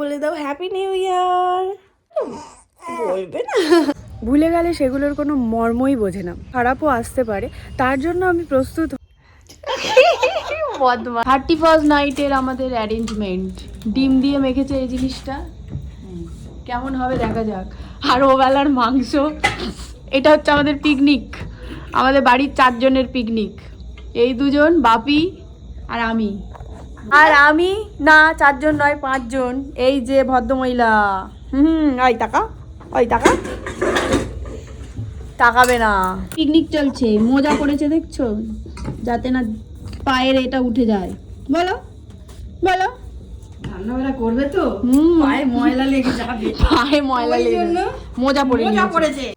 বলে দাও happy new ইয়ার বলবে না। ভুলে গেলে সেগুলোর কোনো মর্মই বোঝে না। খারাপও আসতে পারে। তার জন্য আমি প্রস্তুত থার্টি ফার্স্ট নাইটের আমাদের অ্যারেঞ্জমেন্ট ডিম দিয়ে মেখেছে এই জিনিসটা। কেমন হবে দেখা যাক। আর ও বেলার মাংস এটা হচ্ছে আমাদের পিকনিক আমাদের বাড়ির চারজনের পিকনিক এই দুজন বাপি আর আমি। আর আমি না চারজন নয় পাঁচজন। এই যে ভদ্রমহিলা। হুম ওই টাকা ওই টাকা। তাকাবে না। পিকনিক চলছে মোজা পড়েছে দেখছ? যাতে না পায়ের এটা উঠে যায়। বলো বলো। রান্নাবাড়া করবে তো? হুম। পায়ে ময়লা লেগে যাবে। পায়ে ময়লা লেগে মোজা মজা পড়েছে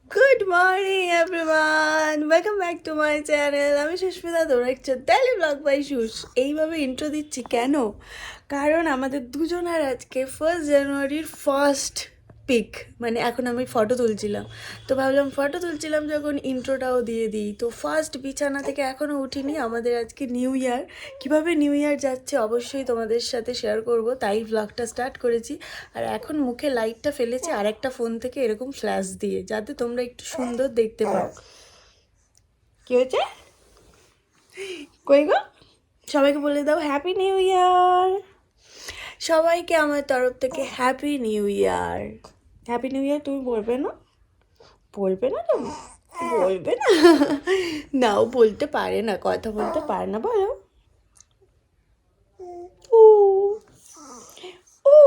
morning everyone welcome back to my channel আমি সুস্মিতা দৌড়াচ্ছি ডেলি ব্লগ বাই সুস এইভাবে ইন্ট্রো দিচ্ছি কেন? কারণ আমাদের দুজনের আজকে ফার্স্ট জানুয়ারির ফার্স্ট পিক মানে এখন আমি ফটো তুলছিলাম। তো ভাবলাম ফটো তুলছিলাম যখন ইন্ট্রোটাও দিয়ে দিই। তো ফার্স্ট বিছানা থেকে এখনও উঠিনি আমাদের আজকে নিউ ইয়ার কীভাবে নিউ ইয়ার যাচ্ছে অবশ্যই তোমাদের সাথে শেয়ার করব। তাই ব্লগটা স্টার্ট করেছি। আর এখন মুখে লাইটটা ফেলেছি আর একটা ফোন থেকে এরকম ফ্ল্যাশ দিয়ে যাতে তোমরা একটু সুন্দর দেখতে পাও। কি হয়েছে? কই গো? সবাইকে বলে দাও হ্যাপি নিউ ইয়ার সবাইকে আমার তরফ থেকে happy new year happy new year তুমি বলবে না? বলবে না তুমি বলবে না? নাও বলতে পারে না কথা বলতে পারে না বলো। ও ও।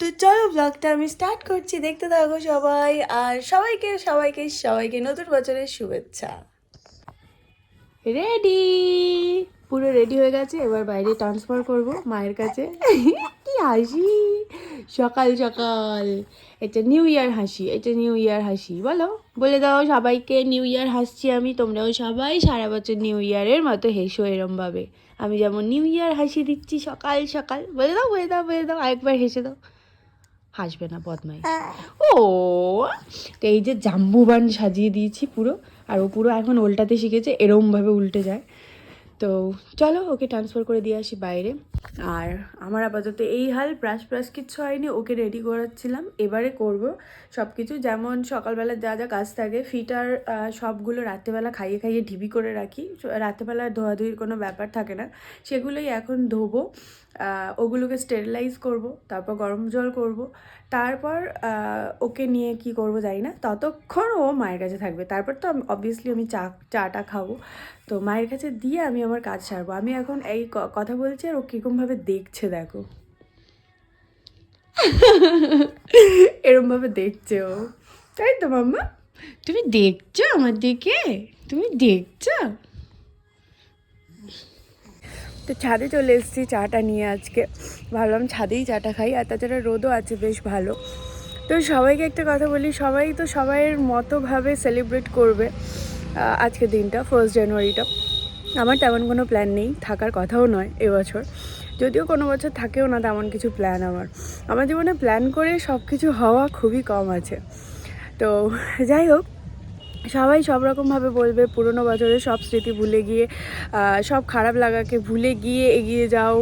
তো চলো ব্লগটা আমি স্টার্ট করছি দেখতে থাকো সবাই আর সবাইকে সবাইকে সবাইকে নতুন বছরের শুভেচ্ছা। রেডি পুরো রেডি হয়ে গেছে, এবার বাইরে ট্রান্সফার করব মায়ের কাছে। কি হাসি! সকাল সকাল। এটা নিউ ইয়ার হাসি, এটা নিউ ইয়ার হাসি। বলো, বলে দাও সবাইকে নিউ ইয়ার হাসছি আমি, তোমরাও সবাই সারা বছর নিউ ইয়ারের মতো হেসো এরমভাবে। আমি যেমন নিউ ইয়ার হাসি দিচ্ছি সকাল সকাল। বলে দাও বলে দাও বলে দাও, আরেকবার হেসে দাও। হাসবে না বদমাই ও! তো এই যে জাম্বুবান সাজিয়ে দিয়েছি পুরো, আর ও পুরো এখন উল্টাতে শিখেছে, এরমভাবে উল্টে যায়। তো চলো ওকে ট্রান্সফার করে দিয়ে আসি বাইরে। আর আমার আপাতত এই হাল ব্রাশ ব্রাশ কিচ্ছু হয়নি, ওকে রেডি করাচ্ছিলাম। এবারে করব সব কিছু যেমন সকালবেলা যা যা কাজ থাকে ফিটার সবগুলো রাত্রেবেলা খাইয়ে খাইয়ে ঢিবি করে রাখি। রাত্রেবেলা ধোয়াধুয়ির কোনো ব্যাপার থাকে না। সেগুলোই এখন ধোবো। ওগুলোকে স্টেরিলাইজ করব, তারপর গরম জল করব। তারপর ওকে নিয়ে কি করব জানি না ততক্ষণ ও মায়ের কাছে থাকবে। তারপর তো অবভিয়াসলি আমি চা চাটা খাব। তো মায়ের কাছে দিয়ে আমি আমার কাজ সারবো। আমি এখন এই কথা বলছি আর ও কীরকমভাবে দেখছে দেখো। এরমভাবে দেখছে ও। তাই তো মাম্মা? তুমি দেখছ আমার দিকে? তুমি দেখছ? তো ছাদে চলে এসেছি চাটা নিয়ে আজকে। ভাবলাম ছাদেই চাটা খাই আর তাছাড়া রোদও আছে বেশ ভালো। তো সবাইকে একটা কথা বলি সবাই তো সবাইয়ের মতোভাবে সেলিব্রেট করবে আহ, আজকের দিনটা ফার্স্ট জানুয়ারিটা আমার তেমন কোনো প্ল্যান নেই থাকার কথাও নয় এবছর। যদিও কোনো বছর থাকেও না তেমন কিছু প্ল্যান আমার। আমার জীবনে প্ল্যান করে সব কিছু হওয়া খুবই কম আছে। তো যাই হোক সবাই সব রকমভাবে বলবে, পুরনো বছরের সব স্মৃতি ভুলে গিয়ে সব খারাপ লাগাকে ভুলে গিয়ে এগিয়ে যাও,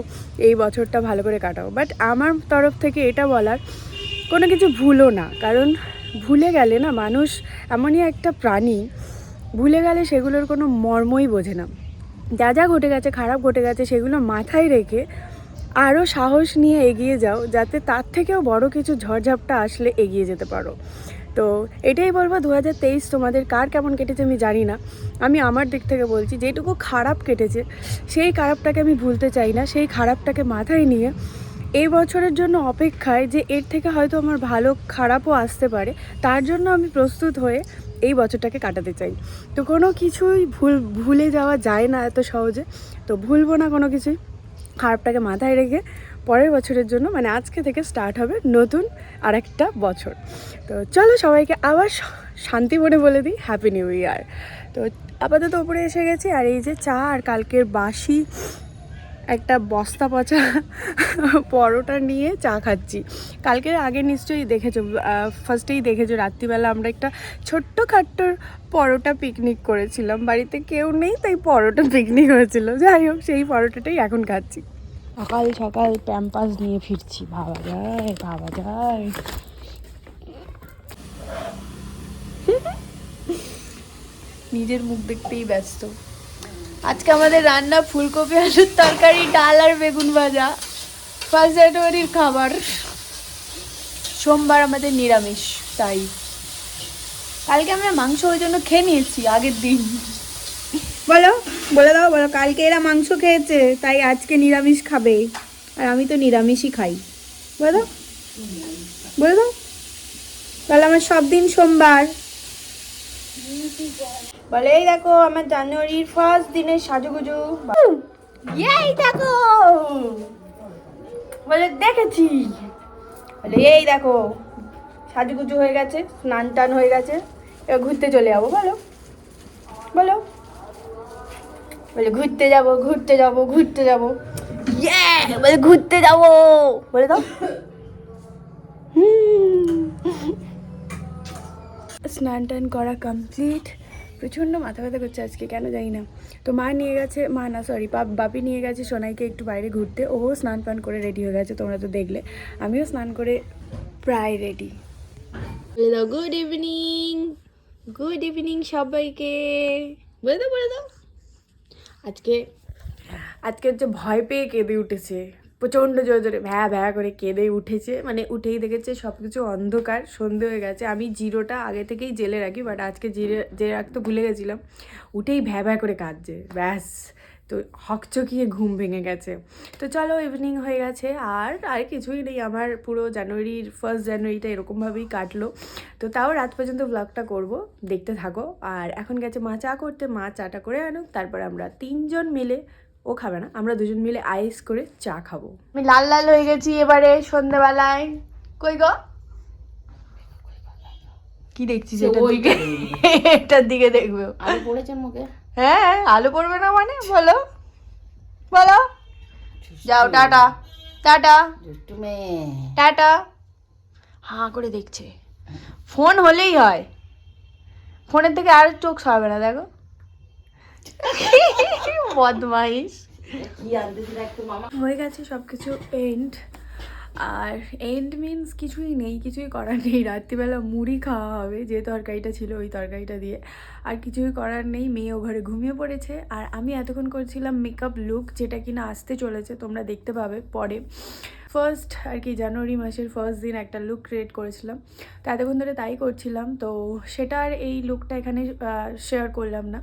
এই বছরটা ভালো করে কাটাও। বাট আমার তরফ থেকে এটা বলার, কোনো কিছু ভুলো না। কারণ ভুলে গেলে না মানুষ এমনই একটা প্রাণী, ভুলে গেলে সেগুলোর কোনো মর্মই বোঝে না। যা যা ঘটে গেছে, খারাপ ঘটে গেছে, সেগুলো মাথায় রেখে আরও সাহস নিয়ে এগিয়ে যাও, যাতে তার থেকেও বড় কিছু ঝড়ঝাপটা আসলে এগিয়ে যেতে পারো। তো এটাই বলব দু হাজার তেইশ তোমাদের কার কেমন কেটেছে আমি জানি না। আমি আমার দিক থেকে বলছি, যেটুকু খারাপ কেটেছে, সেই খারাপটাকে আমি ভুলতে চাই না, সেই খারাপটাকে মাথায় নিয়ে এই বছরের জন্য অপেক্ষায় যে এর থেকে হয়তো আমার ভালো খারাপও আসতে পারে, তার জন্য আমি প্রস্তুত হয়ে এই বছরটাকে কাটাতে চাই। তো কোনো কিছুই ভুল, ভুলে যাওয়া যায় না এত সহজে। তো ভুলবো না কোনো কিছুই, খারাপটাকে মাথায় রেখে পরের বছরের জন্য মানে আজকে থেকে স্টার্ট হবে নতুন আরেকটা বছর। তো চলো সবাইকে আবার শান্তি মনে বলে দিই হ্যাপি নিউ ইয়ার তো আপাতত ওপরে এসে গেছি, আর এই যে চা আর কালকের বাসি, একটা বস্তা পচা পরোটা নিয়ে চা খাচ্ছি। কালকের আগে নিশ্চয়ই দেখেছ ফার্স্টেই দেখেছ, রাত্রিবেলা আমরা একটা ছোট্ট খাট্ট পরোটা পিকনিক করেছিলাম। বাড়িতে কেউ নেই, তাই পরোটা পিকনিক হয়েছিল। যাই হোক, সেই পরোটাটাই এখন খাচ্ছি। সকাল সকাল প্যাম্পাস নিয়ে ফিরছি। ভাবা যায় ভাবা যায়। নিজের মুখ দেখতেই ব্যস্ত। আজকে আমাদের রান্না ফুলকপি, আলুর তরকারি, ডাল আর বেগুন ভাজা। ফার্স্ট জানুয়ারির খাবার। সোমবার আমাদের নিরামিষ, তাই। কালকে আমরা মাংস ওই জন্য খেয়ে নিয়েছি, আগের দিন। বলো? বলে দাও, বলো, কালকে এরা মাংস খেয়েছে, তাই আজকে নিরামিষ খাবে। আর আমি তো নিরামিষই খাই। বলে দাও। বলে দাও। তাহলে আমার সব দিন সোমবার। বলে, এই দেখো, আমার জানুয়ারির ফার্স্ট দিনের সাজুগুজু। এই দেখো। বলে, দেখেছি। বলে, এই দেখো, সাজুগুজু হয়ে গেছে স্নান টান হয়ে গেছে। এবার ঘুরতে চলে যাব, বলো। বলো। বলে, ঘুরতে যাব ঘুরতে যাব ঘুরতে যাব। ইয়ে বলে, ঘুরতে যাব। বলে দাও। স্নান টান করা কমপ্লিট প্রচণ্ড মাথা ব্যথা করছে আজকে, কেন জানি না। তো মা নিয়ে গেছে, মা না সরি বাপি নিয়ে গেছে সোনাইকে একটু বাইরে ঘুরতে। ও স্নান পান করে রেডি হয়ে গেছে, তোমরা তো দেখলে। আমিও স্নান করে প্রায় ready good evening good evening সবাইকে! বলে দাও বলে দাও। আজকে আজকে হচ্ছে ভয় পেয়ে কেঁদে উঠেছে, প্রচণ্ড জোরে জোরে, ভ্যা ভ্যা করে কেঁদে উঠেছে মানে উঠেই দেখেছে সব কিছু অন্ধকার, সন্ধে হয়ে গেছে, আমি জিরোটা আগে থেকেই জেলে রাখি বাট আজকে জিরে জেলে রাখতে ভুলে গেছিলাম, উঠেই ভ্যা ভ্যা করে কাঁদছে, ব্যাস। তো হকচকিয়ে ঘুম ভেঙে গেছে। তো চলো ইভিনিং হয়ে গেছে আর আর কিছুই নেই। আমার পুরো জানুয়ারির ফার্স্ট জানুয়ারিটা এরকমভাবেই কাটলো। তো তাও রাত পর্যন্ত ব্লগটা করব। দেখতে থাকো। আর এখন গেছে মা চা করতে। মা চাটা করে আনুক। তারপর আমরা তিনজন মিলে ও খাবে না আমরা দুজন মিলে আইস করে চা খাব। আমি লাল লাল হয়ে গেছি এবারে সন্ধ্যেবেলায় কই গো? কি দেখছিস এটার দিকে। এটার দিকে দেখবে। আর পড়েছে মুখে? হ্যাঁ আলু পড়বে না মানে? বলো। বলো। যাও টাটা। টাটা। মেয়ে। টাটা। হাঁ করে দেখছে। ফোন হলেই হয়। ফোনের থেকে আর চোখ সরাবে না দেখো। বদমাইশ। হয়ে গেছে সব কিছু এন্ড আর এন্ড মিন্স কিছুই নেই, কিছুই করার নেই। রাত্রিবেলা মুড়ি খাওয়া হবে, যে তরকারিটা ছিল ওই তরকারিটা দিয়ে। আর কিছুই করার নেই মেয়েও ঘরে ঘুমিয়ে পড়েছে। আর আমি এতক্ষণ করছিলাম মেকআপ লুক যেটা কিনা আসতে চলেছে, তোমরা দেখতে পাবে পরে। ফার্স্ট আর কি, জানুয়ারি মাসের ফার্স্ট দিন একটা লুক ক্রিয়েট করেছিলাম। তো এতক্ষণ ধরে তাই করছিলাম। তো সেটা আর এই লুকটা এখানে শেয়ার করলাম না।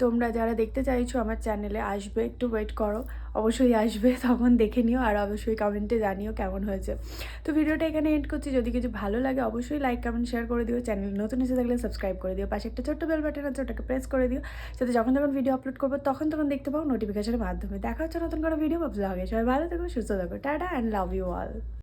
তোমরা যারা দেখতে চাইছো আমার চ্যানেলে আসবে, একটু ওয়েট করো। অবশ্যই আসবে, তখন দেখে নিও আর অবশ্যই কমেন্টে জানিও কেমন হয়েছে। তো ভিডিওটা এখানে এন্ড করছি। যদি কিছু ভালো লাগে, অবশ্যই লাইক কমেন্ট শেয়ার করে দিও। চ্যানেল নতুন এসে থাকলে সাবস্ক্রাইব করে দিও। পাশে একটা ছোট্ট বেল বাটন আছে, ওটাকে প্রেস করে দিও। যাতে যখন যখন ভিডিও আপলোড করব, তখন তখন দেখতে পাও নোটিফিকেশনের মাধ্যমে। দেখা হচ্ছে নতুন কোনো ভিডিও সবাই ভালো থেকো, সুস্থ থাকো। Tata and love you all